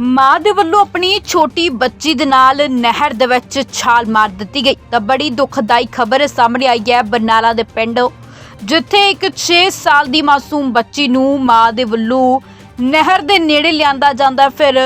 ਮਾਂ ਦੇ ਵੱਲੋਂ ਆਪਣੀ ਛੋਟੀ ਬੱਚੀ ਦੇ ਨਾਲ ਨਹਿਰ ਦੇ ਵਿੱਚ ਛਾਲ ਮਾਰ ਦਿੱਤੀ ਗਈ। ਤਾਂ ਬੜੀ ਦੁਖਦਾਈ ਖਬਰ ਸਾਹਮਣੇ ਆਈ ਹੈ ਬਰਨਾਲਾ ਦੇ ਪਿੰਡ, ਜਿੱਥੇ ਇੱਕ 6 ਸਾਲ ਦੀ ਮਾਸੂਮ ਬੱਚੀ ਨੂੰ ਮਾਂ ਦੇ ਵੱਲੋਂ ਨਹਿਰ ਦੇ ਨੇੜੇ ਲਿਆਂਦਾ ਜਾਂਦਾ ਫਿਰ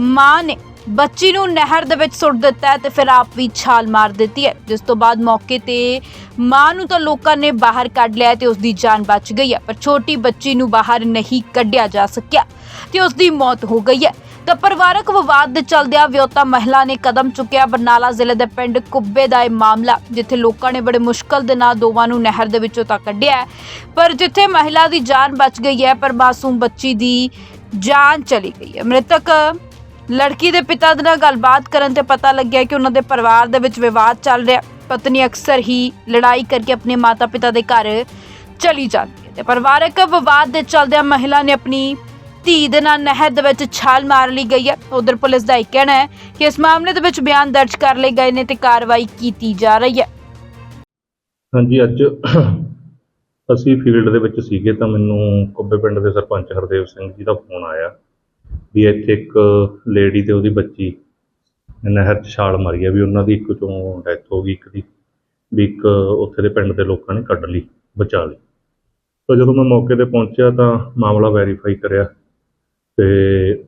ਮਾਂ ਨੇ ਬੱਚੀ ਨੂੰ ਨਹਿਰ ਦੇ ਵਿੱਚ ਸੁੱਟ ਦਿੱਤਾ ਹੈ ਤੇ ਫਿਰ ਆਪ ਵੀ ਛਾਲ ਮਾਰ ਦਿੱਤੀ ਹੈ। ਜਿਸ ਤੋਂ ਬਾਅਦ ਮੌਕੇ ਤੇ ਮਾਂ ਨੂੰ ਤਾਂ ਲੋਕਾਂ ਨੇ ਬਾਹਰ ਕੱਢ ਲਿਆ ਤੇ ਉਸ ਦੀ ਜਾਨ ਬਚ ਗਈ ਹੈ, ਪਰ ਛੋਟੀ ਬੱਚੀ ਨੂੰ ਬਾਹਰ ਨਹੀਂ ਕੱਢਿਆ ਜਾ ਸਕਿਆ ਤੇ ਉਸ ਦੀ ਮੌਤ ਹੋ ਗਈ ਹੈ। ਤਾਂ ਪਰਿਵਾਰਕ ਵਿਵਾਦ ਦੇ ਚਲਦਿਆਂ ਵਿਆਹੁਤਾ ਮਹਿਲਾ ਨੇ ਕਦਮ ਚੁੱਕਿਆ ਬਰਨਾਲਾ ਜ਼ਿਲ੍ਹੇ ਦੇ ਪਿੰਡ ਕੁੱਬੇ ਦਾ ਇਹ ਮਾਮਲਾ, ਜਿੱਥੇ ਲੋਕਾਂ ਨੇ ਬੜੇ ਮੁਸ਼ਕਲ ਦੇ ਨਾਲ ਦੋਵਾਂ ਨੂੰ ਨਹਿਰ ਦੇ ਵਿੱਚੋਂ ਤਾਂ ਕੱਢਿਆ ਪਰ ਜਿੱਥੇ ਮਹਿਲਾ ਦੀ ਜਾਨ ਬਚ ਗਈ ਹੈ, ਪਰ ਮਾਸੂਮ ਬੱਚੀ ਦੀ ਜਾਨ ਚਲੀ ਗਈ ਹੈ। ਮ੍ਰਿਤਕ ਲੜਕੀ ਦੇ ਪਿਤਾ ਦੇ ਨਾਲ ਗੱਲਬਾਤ ਕਰਨ ਤੇ ਪਤਾ ਲੱਗਿਆ ਕਿ ਉਹਨਾਂ ਦੇ ਪਰਿਵਾਰ ਦੇ ਵਿੱਚ ਵਿਵਾਦ ਚੱਲ ਰਿਹਾ ਪਤਨੀ ਅਕਸਰ ਹੀ ਲੜਾਈ ਕਰਕੇ ਆਪਣੇ ਮਾਤਾ-ਪਿਤਾ ਦੇ ਘਰ ਚਲੀ ਜਾਂਦੀ ਹੈ ਤੇ ਪਰਿਵਾਰਕ ਵਿਵਾਦ ਦੇ ਚਲਦਿਆਂ ਮਹਿਲਾ ਨੇ ਆਪਣੀ ਧੀ ਦੇ ਨਾਲ ਨਹਿਰ ਦੇ ਵਿੱਚ ਛਾਲ ਮਾਰ ਲਈ ਗਈ ਹੈ। ਉਧਰ ਪੁਲਿਸ ਦਾ ਇਹ ਕਹਿਣਾ ਹੈ ਕਿ ਇਸ ਮਾਮਲੇ ਦੇ ਵਿੱਚ ਬਿਆਨ ਦਰਜ ਕਰ ਲਏ ਗਏ ਨੇ ਤੇ ਕਾਰਵਾਈ ਕੀਤੀ ਜਾ ਰਹੀ ਹੈ। ਹਾਂਜੀ, ਅੱਜ ਅਸੀਂ ਫੀਲਡ ਦੇ ਵਿੱਚ ਸੀਗੇ ਤਾਂ ਮੈਨੂੰ ਕੁੱਬੇ ਪਿੰਡ ਦੇ ਸਰਪੰਚ ਹਰਦੇਵ ਸਿੰਘ ਜੀ ਦਾ ਫੋਨ ਆਇਆ ਵੀ ਇੱਥੇ ਇੱਕ ਲੇਡੀ ਤੇ ਉਹਦੀ ਬੱਚੀ ਨਹਿਰ 'ਚ ਛਾਲ ਮਾਰੀ ਆ ਵੀ ਉਹਨਾਂ ਦੀ ਇੱਕ ਤੋਂ ਡੈਥ ਹੋ ਗਈ, ਇੱਕ ਦੀ, ਵੀ ਇੱਕ ਉੱਥੇ ਦੇ ਪਿੰਡ ਦੇ ਲੋਕਾਂ ਨੇ ਕੱਢ ਲਈ, ਬਚਾ ਲਈ। ਤਾਂ ਜਦੋਂ ਮੈਂ ਮੌਕੇ ਤੇ ਪਹੁੰਚਿਆ ਤਾਂ ਮਾਮਲਾ ਵੈਰੀਫਾਈ ਕਰਿਆ ਤੇ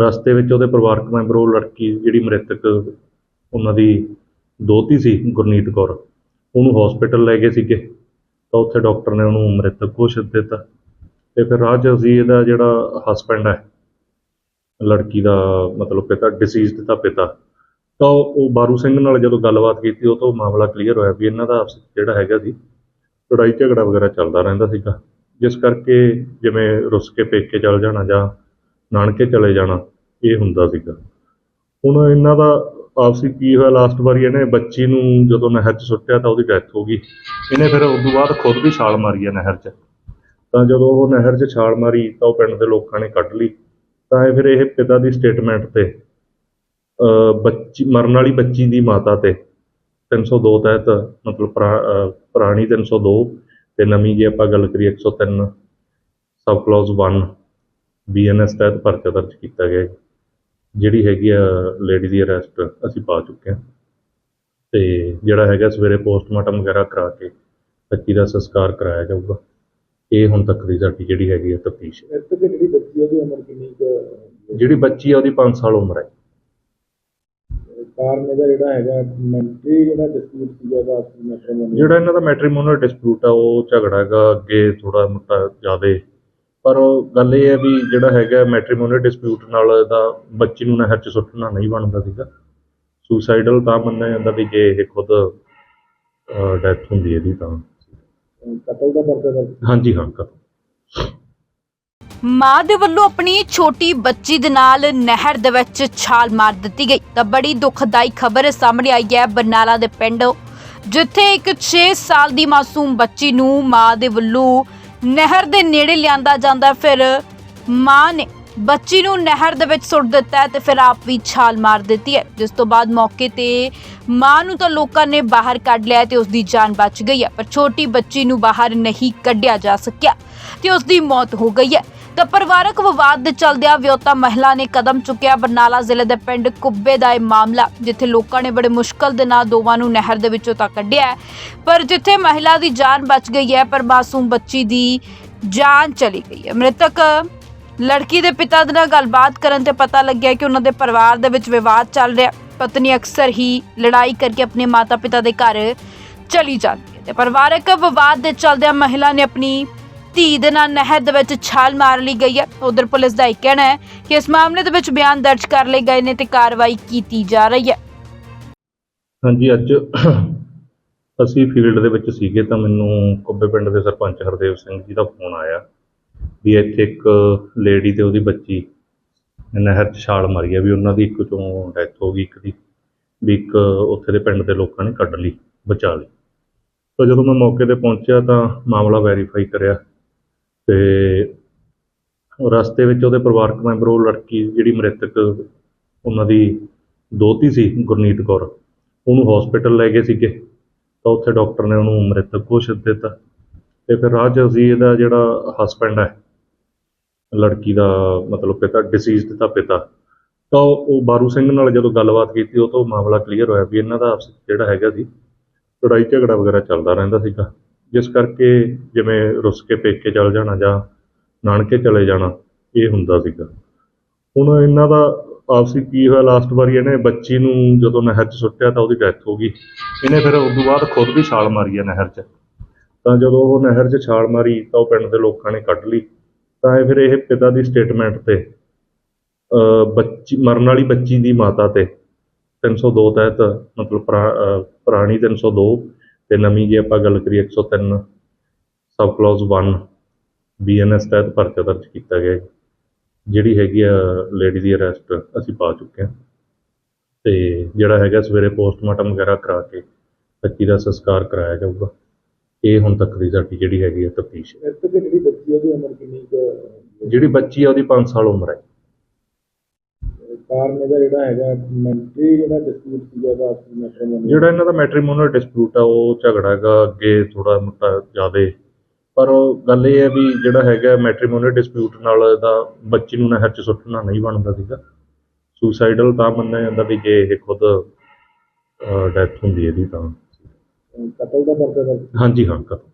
ਰਸਤੇ ਵਿੱਚ ਉਹਦੇ ਪਰਿਵਾਰਕ ਮੈਂਬਰ, ਉਹ ਲੜਕੀ ਜਿਹੜੀ ਮ੍ਰਿਤਕ ਉਹਨਾਂ ਦੀ ਦੋਤੀ ਸੀ, ਗੁਰਨੀਤ ਕੌਰ, ਉਹਨੂੰ ਹਸਪੀਟਲ ਲੈ ਗਏ ਸੀਗੇ। ਤਾਂ ਉੱਥੇ ਡਾਕਟਰ ਨੇ ਉਹਨੂੰ ਮ੍ਰਿਤਕ ਘੋਸ਼ਿਤ ਦਿੱਤਾ। ਤੇ ਫਿਰ ਰਾਜ 'ਚ ਅਸੀਂ ਇਹਦਾ ਜਿਹੜਾ ਹਸਬੈਂਡ ਹੈ, ਲੜਕੀ ਦਾ ਮਤਲਬ ਪਿਤਾ ਡਿਸੀਜ਼ਡ ਦਾ ਪਿਤਾ, ਤਾਂ ਉਹ ਬਾਰੂ ਸਿੰਘ ਨਾਲ ਜਦੋਂ ਗੱਲਬਾਤ ਕੀਤੀ, ਉਹ ਤੋਂ ਮਾਮਲਾ ਕਲੀਅਰ ਹੋਇਆ ਵੀ ਇਹਨਾਂ ਦਾ ਆਪਸ ਜਿਹੜਾ ਹੈਗਾ ਸੀ, ਲੜਾਈ ਝਗੜਾ ਵਗੈਰਾ ਚੱਲਦਾ ਰਹਿੰਦਾ ਸੀਗਾ। ਜਿਸ ਕਰਕੇ ਜਿਵੇਂ ਰੁੱਸ ਕੇ ਪੇਕੇ ਚਲ ਜਾਣਾ ਜਾਂ ਨਾਨਕੇ ਚਲੇ ਜਾਣਾ, ਇਹ ਹੁੰਦਾ ਸੀਗਾ। ਹੁਣ ਇਹਨਾਂ ਦਾ ਆਪਸੀ ਕੀ ਹੋਇਆ ਲਾਸਟ ਵਾਰੀ ਇਹਨੇ ਬੱਚੀ ਨੂੰ ਜਦੋਂ ਨਹਿਰ 'ਚ ਸੁੱਟਿਆ ਤਾਂ ਉਹਦੀ ਡੈਥ ਹੋ ਗਈ। ਇਹਨੇ ਫਿਰ ਉਸ ਤੋਂ ਬਾਅਦ ਖੁਦ ਵੀ ਛਾਲ ਮਾਰੀ ਹੈ ਨਹਿਰ 'ਚ। ਤਾਂ ਜਦੋਂ ਉਹ ਨਹਿਰ 'ਚ ਛਾਲ ਮਾਰੀ ਤਾਂ ਉਹ ਪਿੰਡ ਦੇ ਲੋਕਾਂ ਨੇ ਕੱਢ ਲਈ। ਤਾਂ ਇਹ ਫਿਰ ਇਹ ਪਿਤਾ ਦੀ ਸਟੇਟਮੈਂਟ ਤੇ, ਅਹ ਬੱਚੀ, ਮਰਨ ਵਾਲੀ ਬੱਚੀ ਦੀ ਮਾਤਾ ਤੇ 302 ਤਹਿਤ ਮਤਲਬ ਪੁਰਾ- ਅਹ ਪੁਰਾਣੀ 302 ਤੇ ਨਵੀਂ ਜੇ ਆਪਾਂ ਗੱਲ ਕਰੀਏ 103 ਸਬ ਕਲੌਜ਼ 1 ਬੀਐਨਐਸ ਤਹਿਤ ਪਰਚਾ ਦਰਜ ਕੀਤਾ ਗਿਆ ਹੈ ਜਿਹੜੀ ਹੈਗੀ ਆ ਲੇਡੀ ਦੀ ਅਰੈਸਟ ਅਸੀਂ ਪਾ ਚੁੱਕੇ ਹਾਂ। ਤੇ ਜਿਹੜਾ ਹੈਗਾ ਸਵੇਰੇ ਪੋਸਟਮਾਰਟਮ ਵਗੈਰਾ ਕਰਾ ਕੇ ਬੱਚੀ ਦਾ ਸੰਸਕਾਰ ਕਰਾਇਆ ਜਾਊਗਾ। ਇਹ ਹੁਣ ਤੱਕ ਦੀ ਸਾਡੀ ਜਿਹੜੀ ਹੈਗੀ ਆ ਤਫਤੀਸ਼ ਤੇ ਜਿਹੜੀ ਬੱਚੀ ਆ, ਉਹਦੀ ਉਮਰ ਕਿੰਨੀ ਜਿਹੜੀ ਬੱਚੀ ਆ ਉਹਦੀ 5 ਸਾਲ ਉਮਰ ਹੈ। ਕਾਰਨ ਇਹਦਾ ਜਿਹੜਾ ਹੈਗਾ ਮੈਂਟਰੀ ਜਿਹੜਾ ਡਿਸਪਿਊਟ ਸੀਗਾ ਆਪਸੀ ਮੈਟਰਮੋਨੀ ਜਿਹੜਾ ਇਹਨਾਂ ਦਾ ਮੈਟ੍ਰੀਮੋਨੀਅਲ ਡਿਸਪਿਊਟ ਆ ਉਹ ਝਗੜਾ ਹੈਗਾ ਅੱਗੇ ਥੋੜਾ ਮੋਟਾ ਜ਼ਿਆਦੇ। ਪਰ ਗੱਲ ਇਹ ਹੈ ਵੀ ਜਿਹੜਾ ਹੈਗਾ ਮੈਟ੍ਰੀਮੋਨੀਅਲ ਡਿਸਪਿਊਟ ਨਾਲ ਇਹਦਾ ਬੱਚੀ ਨੂੰ ਨਹਿਰ 'ਚ ਸੁੱਟਣਾ ਨਹੀਂ ਬਣਦਾ ਸੀਗਾ। ਸੁਸਾਈਡਲ ਤਾਂ ਮੰਨਿਆ ਜਾਂਦਾ ਵੀ ਜੇ ਇਹ ਖੁਦ ਡੈਥ ਹੁੰਦੀ ਇਹਦੀ ਤਾਂ। ਕਤਲ ਦਾ ਪਰਚਾ ਦਰਜ ਹਾਂਜੀ ਹਾਂ ਕਰ ਮਾਂ ਦੇ ਵੱਲੋਂ ਆਪਣੀ ਛੋਟੀ ਬੱਚੀ ਦੇ ਨਾਲ ਨਹਿਰ ਦੇ ਵਿੱਚ ਛਾਲ ਮਾਰ ਦਿੱਤੀ ਗਈ। ਤਾਂ ਬੜੀ ਦੁਖਦਾਈ ਖਬਰ ਸਾਹਮਣੇ ਆਈ ਹੈ ਬਰਨਾਲਾ ਦੇ ਪਿੰਡ, ਜਿੱਥੇ ਇੱਕ 6 ਸਾਲ ਦੀ ਮਾਸੂਮ ਬੱਚੀ ਨੂੰ ਮਾਂ ਦੇ ਵੱਲੋਂ ਨਹਿਰ ਦੇ ਨੇੜੇ ਲਿਆਂਦਾ ਜਾਂਦਾ ਫਿਰ ਮਾਂ ਨੇ ਬੱਚੀ ਨੂੰ ਨਹਿਰ ਦੇ ਵਿੱਚ ਸੁੱਟ ਦਿੱਤਾ ਹੈ ਤੇ ਫਿਰ ਆਪ ਵੀ ਛਾਲ ਮਾਰ ਦਿੱਤੀ ਹੈ। ਜਿਸ ਤੋਂ ਬਾਅਦ ਮੌਕੇ ਤੇ ਮਾਂ ਨੂੰ ਤਾਂ ਲੋਕਾਂ ਨੇ ਬਾਹਰ ਕੱਢ ਲਿਆ ਤੇ ਉਸ ਦੀ ਜਾਨ ਬਚ ਗਈ ਹੈ, ਪਰ ਛੋਟੀ ਬੱਚੀ ਨੂੰ ਬਾਹਰ ਨਹੀਂ ਕੱਢਿਆ ਜਾ ਸਕਿਆ ਤੇ ਉਸ ਦੀ ਮੌਤ ਹੋ ਗਈ ਹੈ। ਤਾਂ ਪਰਿਵਾਰਕ ਵਿਵਾਦ ਦੇ ਚਲਦਿਆਂ ਵਿਆਹੁਤਾ ਮਹਿਲਾ ਨੇ ਕਦਮ ਚੁੱਕਿਆ ਬਰਨਾਲਾ ਜ਼ਿਲ੍ਹੇ ਦੇ ਪਿੰਡ ਕੁੱਬੇ ਦਾ ਇਹ ਮਾਮਲਾ, ਜਿੱਥੇ ਲੋਕਾਂ ਨੇ ਬੜੇ ਮੁਸ਼ਕਲ ਦੇ ਨਾਲ ਦੋਵਾਂ ਨੂੰ ਨਹਿਰ ਦੇ ਵਿੱਚੋਂ ਤਾਂ ਕੱਢਿਆ ਪਰ ਜਿੱਥੇ ਮਹਿਲਾ ਦੀ ਜਾਨ ਬਚ ਗਈ ਹੈ, ਪਰ ਮਾਸੂਮ ਬੱਚੀ ਦੀ ਜਾਨ ਚਲੀ ਗਈ ਹੈ। ਮ੍ਰਿਤਕ ਲੜਕੀ ਦੇ ਪਿਤਾ ਦੇ ਨਾਲ ਗੱਲਬਾਤ ਕਰਨ ਤੇ ਪਤਾ ਲੱਗਿਆ ਕਿ ਉਹਨਾਂ ਦੇ ਪਰਿਵਾਰ ਦੇ ਵਿੱਚ ਵਿਵਾਦ ਚੱਲ ਰਿਹਾ। ਪਤਨੀ ਅਕਸਰ ਹੀ ਲੜਾਈ ਕਰਕੇ ਆਪਣੇ ਮਾਤਾ-ਪਿਤਾ ਦੇ ਘਰ ਚਲੀ ਜਾਂਦੀ ਹੈ ਤੇ ਪਰਿਵਾਰਕ ਵਿਵਾਦ ਦੇ ਚਲਦਿਆਂ ਮਹਿਲਾ ਨੇ ਆਪਣੀ ਧੀ ਦੇ ਨਾਲ ਨਹਿਰ ਦੇ ਵਿੱਚ ਛਾਲ ਮਾਰ ਲਈ ਗਈ ਹੈ। ਉਧਰ ਪੁਲਿਸ ਦਾ ਇਹ ਕਹਿਣਾ ਹੈ ਕਿ ਇਸ ਮਾਮਲੇ ਦੇ ਵਿੱਚ ਬਿਆਨ ਦਰਜ ਕਰ ਲਏ ਗਏ ਨੇ ਤੇ ਕਾਰਵਾਈ ਕੀਤੀ ਜਾ ਰਹੀ ਹੈ। ਹਾਂਜੀ, ਅੱਜ ਅਸੀਂ ਫੀਲਡ ਦੇ ਵਿੱਚ ਸੀਗੇ ਤਾਂ ਮੈਨੂੰ ਕੁੱਬੇ ਪਿੰਡ ਦੇ ਸਰਪੰਚ ਹਰਦੇਵ ਸਿੰਘ ਜੀ ਦਾ ਫੋਨ ਆਇਆ। ਵੀ ਇੱਥੇ ਇੱਕ ਲੇਡੀ ਤੇ ਉਹਦੀ ਬੱਚੀ ਨਹਿਰ 'ਚ ਛਾਲ ਮਾਰੀ ਆ ਵੀ ਉਹਨਾਂ ਦੀ ਇੱਕ ਤੋਂ ਡੈਥ ਹੋ ਗਈ, ਇੱਕ ਦੀ, ਵੀ ਇੱਕ ਉੱਥੇ ਦੇ ਪਿੰਡ ਦੇ ਲੋਕਾਂ ਨੇ ਕੱਢ ਲਈ, ਬਚਾ ਲਈ। ਤਾਂ ਜਦੋਂ ਮੈਂ ਮੌਕੇ ਤੇ ਪਹੁੰਚਿਆ ਤਾਂ ਮਾਮਲਾ ਵੈਰੀਫਾਈ ਕਰਿਆ ਤੇ ਰਸਤੇ ਵਿੱਚ ਉਹਦੇ ਪਰਿਵਾਰਕ ਮੈਂਬਰ, ਉਹ ਲੜਕੀ ਜਿਹੜੀ ਮ੍ਰਿਤਕ ਉਹਨਾਂ ਦੀ ਦੋਤੀ ਸੀ, ਗੁਰਨੀਤ ਕੌਰ, ਉਹਨੂੰ ਹਸਪੀਟਲ ਲੈ ਗਏ ਸੀਗੇ। ਤਾਂ ਉੱਥੇ ਡਾਕਟਰ ਨੇ ਉਹਨੂੰ ਮ੍ਰਿਤਕ ਘੋਸ਼ਿਤ ਦਿੱਤਾ। ਤੇ ਫਿਰ ਰਾਹ 'ਚ ਅਸੀਂ ਇਹਦਾ ਜਿਹੜਾ ਹਸਬੈਂਡ ਹੈ, ਲੜਕੀ ਦਾ ਮਤਲਬ ਪਿਤਾ ਡਿਸੀਜ਼ਡ ਦਾ ਪਿਤਾ, ਤਾਂ ਉਹ ਬਾਰੂ ਸਿੰਘ ਨਾਲ ਜਦੋਂ ਗੱਲਬਾਤ ਕੀਤੀ, ਉਹ ਤੋਂ ਮਾਮਲਾ ਕਲੀਅਰ ਹੋਇਆ ਵੀ ਇਹਨਾਂ ਦਾ ਆਪਸ ਜਿਹੜਾ ਹੈਗਾ ਸੀ, ਲੜਾਈ ਝਗੜਾ ਵਗੈਰਾ ਚੱਲਦਾ ਰਹਿੰਦਾ ਸੀਗਾ। ਜਿਸ ਕਰਕੇ ਜਿਵੇਂ ਰੁੱਸ ਕੇ ਪੇਕੇ ਚਲ ਜਾਣਾ ਜਾਂ ਨਾਨਕੇ ਚਲੇ ਜਾਣਾ, ਇਹ ਹੁੰਦਾ ਸੀਗਾ। ਹੁਣ ਇਹਨਾਂ ਦਾ ਆਪਸੀ ਕੀ ਹੋਇਆ ਲਾਸਟ ਵਾਰੀ ਇਹਨੇ ਬੱਚੀ ਨੂੰ ਜਦੋਂ ਨਹਿਰ 'ਚ ਸੁੱਟਿਆ ਤਾਂ ਉਹਦੀ ਡੈਥ ਹੋ ਗਈ। ਇਹਨੇ ਫਿਰ ਉਸ ਤੋਂ ਬਾਅਦ ਖੁਦ ਵੀ ਛਾਲ ਮਾਰੀ ਹੈ ਨਹਿਰ 'ਚ। ਤਾਂ ਜਦੋਂ ਉਹ ਨਹਿਰ 'ਚ ਛਾਲ ਮਾਰੀ ਤਾਂ ਉਹ ਪਿੰਡ ਦੇ ਲੋਕਾਂ ਨੇ ਕੱਢ ਲਈ। ਤਾਂ ਇਹ ਫਿਰ ਇਹ ਪਿਤਾ ਦੀ ਸਟੇਟਮੈਂਟ ਤੇ ਅ, ਬੱਚੀ ਮਰਨ ਵਾਲੀ ਬੱਚੀ ਦੀ ਮਾਤਾ ਤੇ 302 ਤਹਿਤ ਮਤਲਬ ਪੁਰਾ- ਅ, ਪੁਰਾਣੀ 302 ਤੇ ਨਵੀਂ ਜੇ ਆਪਾਂ ਗੱਲ ਕਰੀਏ 103 ਸਬ ਕਲੌਜ਼ 1 ਬੀਐਨਐਸ ਤਹਿਤ ਪਰਚਾ ਦਰਜ ਕੀਤਾ ਗਿਆ ਜਿਹੜੀ ਹੈਗੀ ਆ ਲੇਡੀ ਦੀ ਅਰੈਸਟ ਅਸੀਂ ਪਾ ਚੁੱਕੇ ਹਾਂ। ਤੇ ਜਿਹੜਾ ਹੈਗਾ ਸਵੇਰੇ ਪੋਸਟਮਾਰਟਮ ਵਗੈਰਾ ਕਰਾ ਕੇ ਬੱਚੀ ਦਾ ਸੰਸਕਾਰ ਕਰਾਇਆ ਜਾਊਗਾ। ਇਹ ਹੁਣ ਤੱਕ ਦੀ ਸਾਡੀ ਜਿਹੜੀ ਹੈਗੀ ਆ ਤਫਤੀਸ਼। ਇੱਥੇ ਤੇ ਜਿਹੜੀ ਬੱਚੀ ਉਹਦੀ ਉਮਰ ਕਿੰਨੀ ਕੁ ਹੈ? ਜਿਹੜੀ ਬੱਚੀ ਆ ਉਹਦੀ 5 ਸਾਲ ਉਮਰ ਹੈ ਕਾਰਨ ਇਹਦਾ ਜਿਹੜਾ ਹੈਗਾ ਮੈਂਟਰੀ ਜਿਹੜਾ ਡਿਸਪਿਊਟ ਸੀਗਾ ਦਾ ਆਪਸੀ ਮੈਟਰੋਮੋਨੀ ਜਿਹੜਾ ਇਹਨਾਂ ਦਾ ਮੈਟ੍ਰੀਮੋਨੀਅਲ ਡਿਸਪਿਊਟ ਆ ਉਹ ਝਗੜਾ ਹੈਗਾ ਅੱਗੇ ਥੋੜਾ ਮੋਟਾ ਜ਼ਿਆਦੇ। ਪਰ ਉਹ ਗੱਲ ਇਹ ਹੈ ਵੀ ਜਿਹੜਾ ਹੈਗਾ ਮੈਟ੍ਰੀਮੋਨੀਅਲ ਡਿਸਪਿਊਟ ਨਾਲ ਇਹਦਾ ਬੱਚੀ ਨੂੰ ਨਹਿਰ 'ਚ ਸੁੱਟਣਾ ਨਹੀਂ ਬਣਦਾ ਸੀਗਾ। ਸੁਸਾਈਡਲ ਤਾਂ ਮੰਨਿਆ ਜਾਂਦਾ ਵੀ ਜੇ ਇਹ ਖੁਦ ਡੈਥ ਹੁੰਦੀ ਇਹਦੀ ਤਾਂ। ਕਤਲ ਦਾ ਪਰਚਾ ਦਰਜ ਹਾਂਜੀ ਹਾਂ ਕਤਲ।